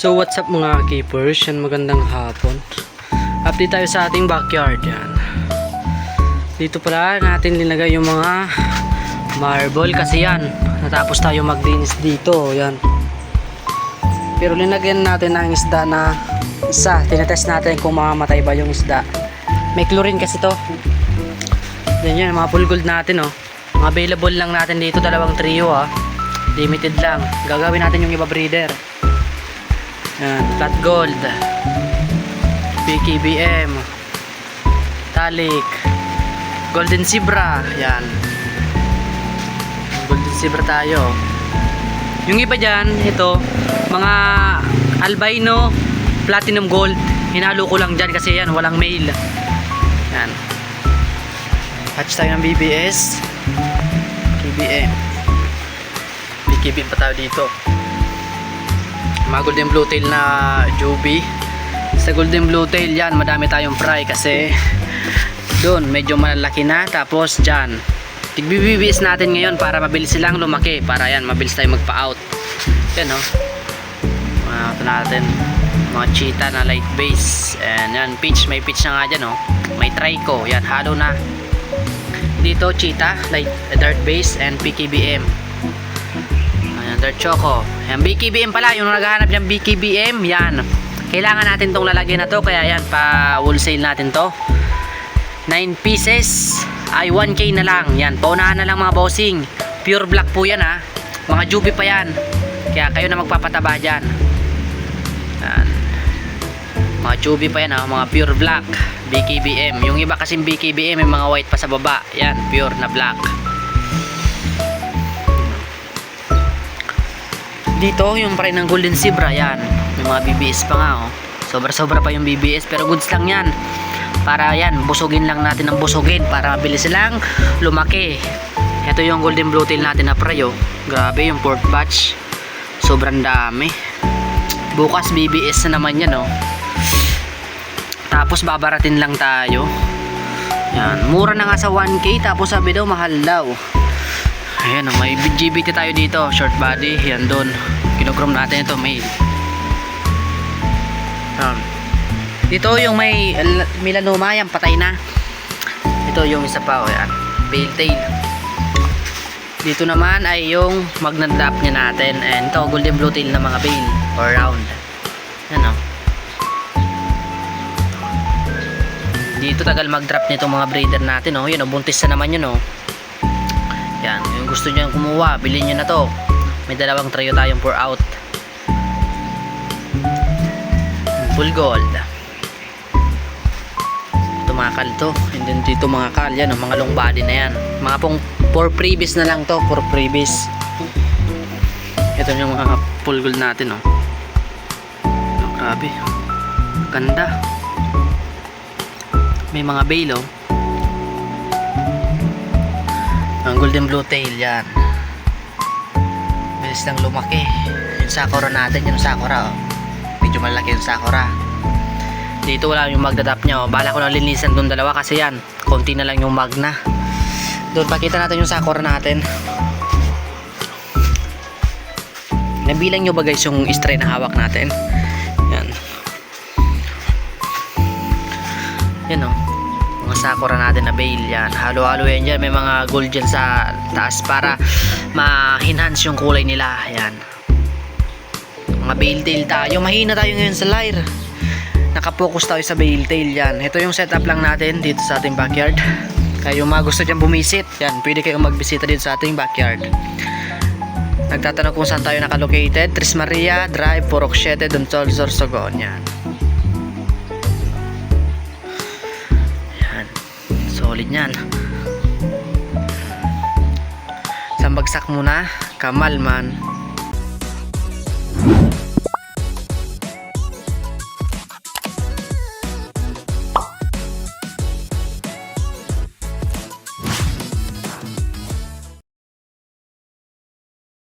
So what's up mga keepers? Yan magandang hapon. Update tayo sa ating backyard yan. Dito pala natin linagay yung mga marble kasi yan. Natapos tayo maglinis dito. Yan. Pero linagyan natin ang isda na isa. Tinetest natin kung mamamatay ba yung isda. May chlorine kasi to. Yan yan, mga full gold natin oh. Available lang natin dito, dalawang trio ah. Limited lang. Gagawin natin yung iba breeder. Yan, flat gold. PKBM. Talik. Golden Zebra. Yan. Golden Zebra tayo. Yung iba dyan, ito, mga albino, platinum gold. Hinalo ko lang dyan kasi yan, walang male. Yan. Hatch tayo ng BBS. KBM. BKB pa tayo dito. Mga golden blue tail na Juby. Sa golden blue tail yan, madami tayong fry kasi doon medyo malalaki na. Tapos dyan, tigbi-BBS natin ngayon para mabilis silang lumaki. Para yan, mabilis tayo magpa-out. Yan o. Mga ito natin. Mga cheetah na light base. And yan, pitch. May pitch na nga dyan o. May trico. Yan, halo na dito cheetah light dark base and PKBM ayan dark choco ayan BKBM pala yung naghahanap dyan BKBM yan. Kailangan natin tong lalagyan na to kaya yan pa wholesale natin to. 9 pieces ay 1k na lang. Yan paunahan na lang mga bossing. Pure black po yan ha. Mga jubi pa yan. Kaya kayo na magpapataba dyan. Yan. Mga chubby pa yan ha, mga pure black BKBM. Yung iba kasing BKBM may mga white pa sa baba. Yan, pure na black. Dito, yung rin ng Golden Zebra, yan. May mga BBS pa nga, oh. Sobra-sobra pa yung BBS, pero goods lang yan. Para yan, busugin lang natin ng busugin para mabilis silang lumaki. Ito yung Golden Blue Tail natin na prayo. Grabe, yung port batch. Sobrang dami. Bukas BBS na naman yan, oh. Tapos babaratin lang tayo. Yan, mura na nga sa 1k tapos sabi daw mahal daw. Ayan, oh, may GBT tayo dito, short body, yan doon. Kinogrom natin ito, may Yan. Dito yung may melanoma, yan patay na. Ito yung isa pa, oh, yan. Pale tail. Dito naman ay yung magnet drop niya natin. And ito, golden blue tail na mga bale or round. Yan oh. dito tagal mag-drop nito mga breeder natin oh. Yun oh, buntis na naman yun oh. Gusto niyo kumuha, bilhin niyo na to. May dalawang trio tayong pour out. Full gold. Ito mga kal to. And then dito mga kal, yan mga long body na yan. Mga pong for previous na lang to, for previous. Ito yung mga full gold natin oh. Oh, grabe. Ganda may mga bail oh. Ang golden blue tail yan. Bilis lang lumaki. Yung sakura natin yung sakura oh. medyo malaki yung sakura. Dito wala yung magdadap nya oh. bala ko na linisan doon dalawa kasi yan konti na lang yung magna. Doon pakita natin yung sakura natin. Nabilang nyo ba guys yung stray na hawak natin? Yan. Yan o mga sakura natin na bail yan. Halo halo yan dyan. May mga gold dyan sa taas para ma-enhance yung kulay nila yan. Mga bail tail tayo. Mahina tayo ngayon sa lyre nakapokus tayo sa bail tail yan. Ito yung setup lang natin dito sa ating backyard. Yung mga gusto dyan bumisit yan. Pwede kayong magbisita dito sa ating backyard. Nagtatanong kung saan tayo nakalocated. Tris Maria Drive 7 Dontol Sorsogon yan solid yan isang bagsak muna kamal man